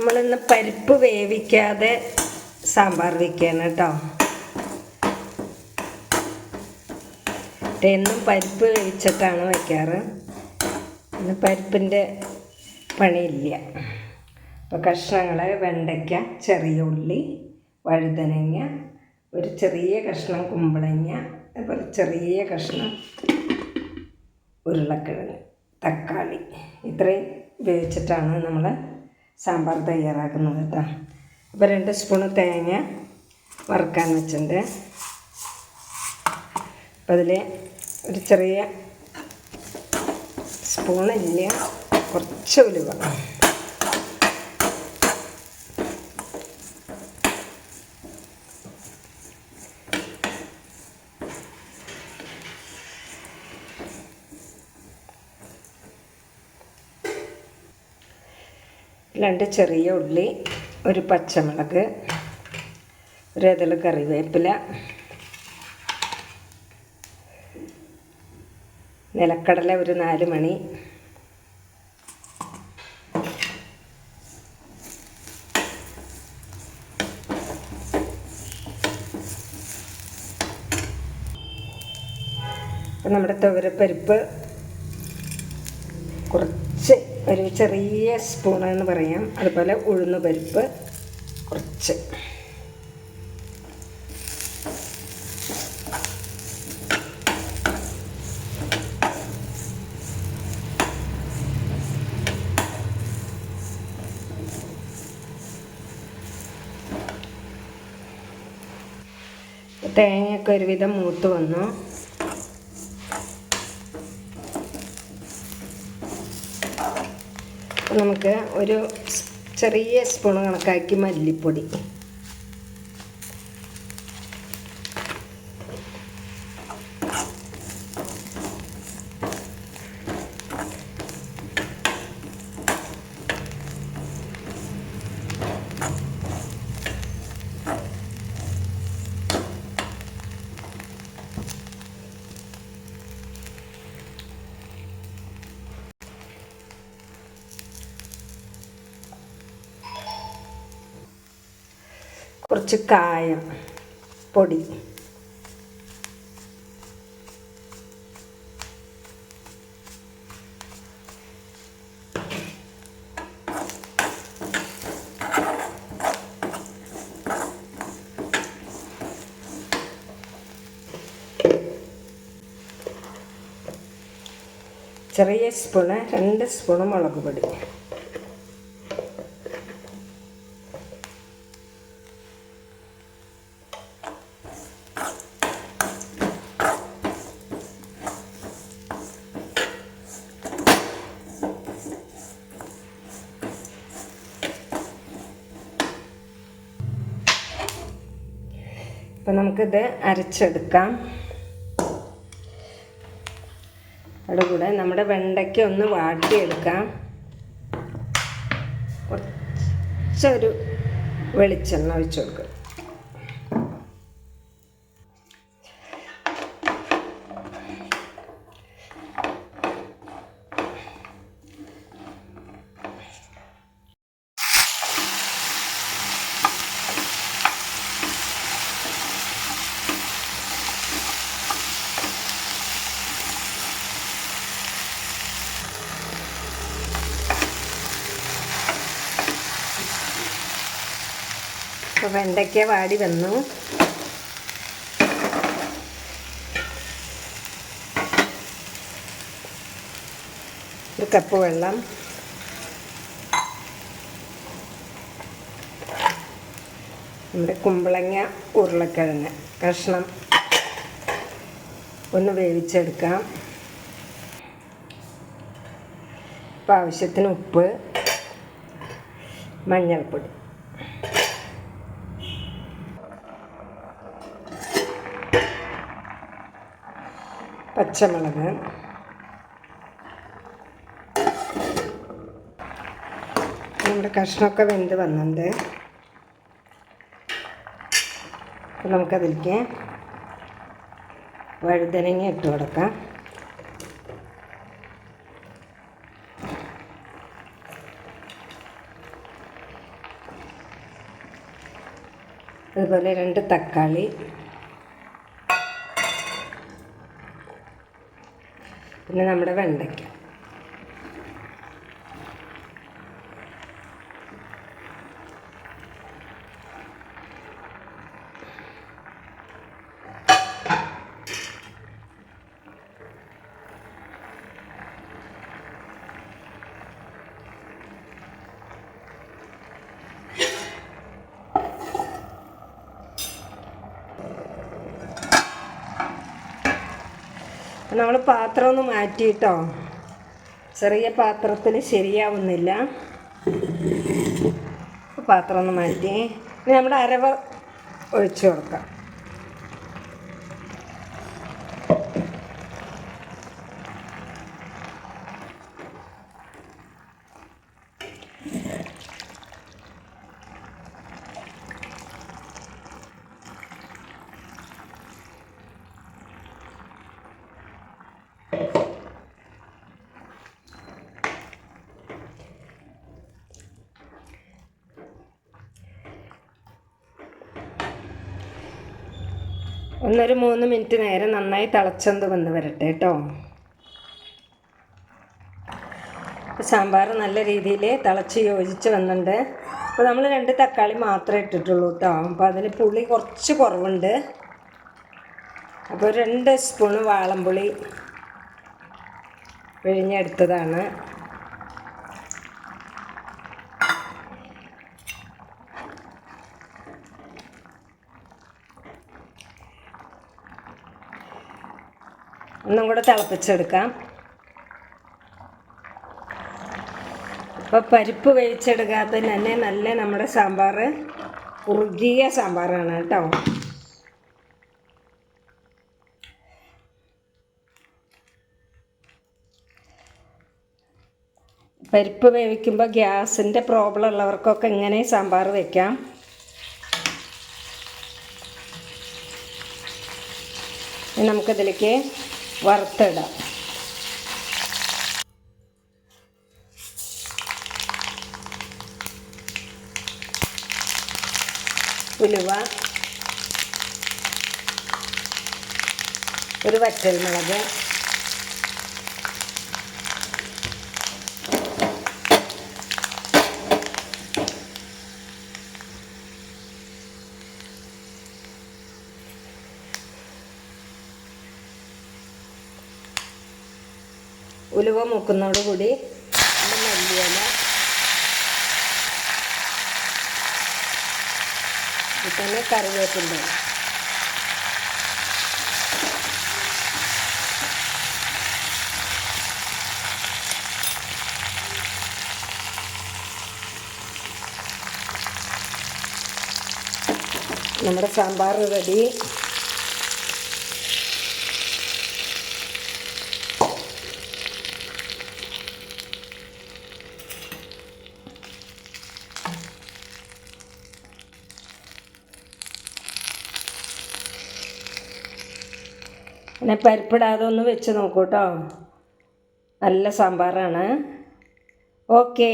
നമ്മളിന്ന് പരിപ്പ് വേവിക്കാതെ സാമ്പാർ വയ്ക്കുകയാണ് കേട്ടോ. എന്നും പരിപ്പ് വേവിച്ചിട്ടാണ് വയ്ക്കാറ് ഇന്ന് പരിപ്പിന്റെ പണിയില്ല. അപ്പോൾ കഷ്ണങ്ങൾ വെണ്ടയ്ക്ക ചെറിയ ഉള്ളി വഴുതനങ്ങ ഒരു ചെറിയ കഷ്ണം കുമ്പളങ്ങ അതുപോലെ ചെറിയ കഷ്ണം ഉരുളക്കിഴങ്ങ് തക്കാളി. ഇത്രയും ഉപയോഗിച്ചിട്ടാണ് നമ്മൾ സാമ്പാർ തയ്യാറാക്കുന്നത് കേട്ടോ. അപ്പോൾ രണ്ട് സ്പൂണ് തേങ്ങ വറുക്കാൻ വെച്ചിട്ടുണ്ട്. അപ്പോൾ അതിൽ ഒരു ചെറിയ സ്പൂണില്ല കുറച്ച് ഉലുവ. രണ്ട് ചെറിയ ഉള്ളി ഒരു പച്ചമുളക് ഒരു ഇതൾ കറിവേപ്പില നിലക്കടല ഒരു നാല് മണി നമ്മുടെ തുവരപ്പരിപ്പ് കുറച്ച് ഒരു ചെറിയ സ്പൂൺ എന്ന് പറയാം. അതുപോലെ ഉഴുന്ന് പരിപ്പ് കുറച്ച്. തേങ്ങയൊക്കെ ഒരുവിധം മൂത്ത് വന്നു. നമുക്ക് ഒരു ചെറിയ സ്പൂൺ കണക്കാക്കി മല്ലിപ്പൊടി. കുറച്ച് കായം പൊടി. ചെറിയ സ്പൂണ് രണ്ട് സ്പൂണ് മുളക് പൊടി. അപ്പം നമുക്കിത് അരച്ചെടുക്കാം. അവിടെ കൂടെ നമ്മുടെ വെണ്ടയ്ക്ക ഒന്ന് വാട്ടിയെടുക്കാം. കുറച്ചൊരു വെളിച്ചെണ്ണ ഒഴിച്ച് കൊടുക്കുക അപ്പോൾ വെണ്ടയ്ക്ക വാടി വന്നു. ഒരു കപ്പ് വെള്ളം. നമ്മുടെ കുമ്പളങ്ങ ഉരുളക്കിഴങ്ങ് കഷ്ണം ഒന്ന് വേവിച്ചെടുക്കാം. ആവശ്യത്തിന് ഉപ്പ് മഞ്ഞൾപ്പൊടി. പച്ചമുളക്. നമ്മുടെ കഷ്ണമൊക്കെ വെന്ത് വന്നിട്ടുണ്ട്. അപ്പോൾ നമുക്കതിലേക്ക് വഴുതനങ്ങ ഇട്ട് കൊടുക്കാം. അതുപോലെ രണ്ട് തക്കാളി. പിന്നെ നമ്മുടെ വെണ്ടയ്ക്ക. നമ്മൾ പാത്രം ഒന്ന് മാറ്റിയിട്ടോ. ചെറിയ പാത്രത്തിൽ ശരിയാവുന്നില്ല. പാത്രം ഒന്ന് മാറ്റി. ഇനി നമ്മുടെ അരവ ഒഴിച്ചു കൊടുക്കാം. ഒന്നൊരു മൂന്ന് മിനിറ്റ് നേരം നന്നായി തിളച്ചെന്ത് വന്ന് വരട്ടെ കേട്ടോ. സാമ്പാർ നല്ല രീതിയിൽ തിളച്ച് യോജിച്ച് വന്നിട്ടുണ്ട്. അപ്പോൾ നമ്മൾ രണ്ട് തക്കാളി മാത്രമേ ഇട്ടിട്ടുള്ളൂ കേട്ടോ അപ്പോൾ അതിന് പുളി കുറച്ച് കുറവുണ്ട്. അപ്പോൾ രണ്ട് സ്പൂണ് വാളംപുളി പിഴിഞ്ഞെടുത്തതാണ് ഒന്നും കൂടെ തിളപ്പിച്ചെടുക്കാം. അപ്പോൾ പരിപ്പ് വേവിച്ചെടുക്കാതെ തന്നെ നല്ല നമ്മുടെ സാമ്പാർ കുറുകിയ സാമ്പാറാണ് കേട്ടോ. പരിപ്പ് വേവിക്കുമ്പോൾ ഗ്യാസിന്റെ പ്രോബ്ലം ഉള്ളവർക്കൊക്കെ ഇങ്ങനെ സാമ്പാർ ഇനി നമുക്കിതിലേക്ക് വറുത്തിടാം. ഉലുവ. ഒരു വറ്റൽമുളക്. ഉലുവ മൂക്കുന്നതോടുകൂടി മല്ലിയില. ഇത് തന്നെ കറിവേപ്പിന്റെ നമ്മുടെ സാമ്പാർ റെഡി. പിന്നെ പരിപ്പിടാതെ ഒന്ന് വെച്ച് നോക്കൂ കേട്ടോ നല്ല സാമ്പാറാണ്. ഓക്കേ.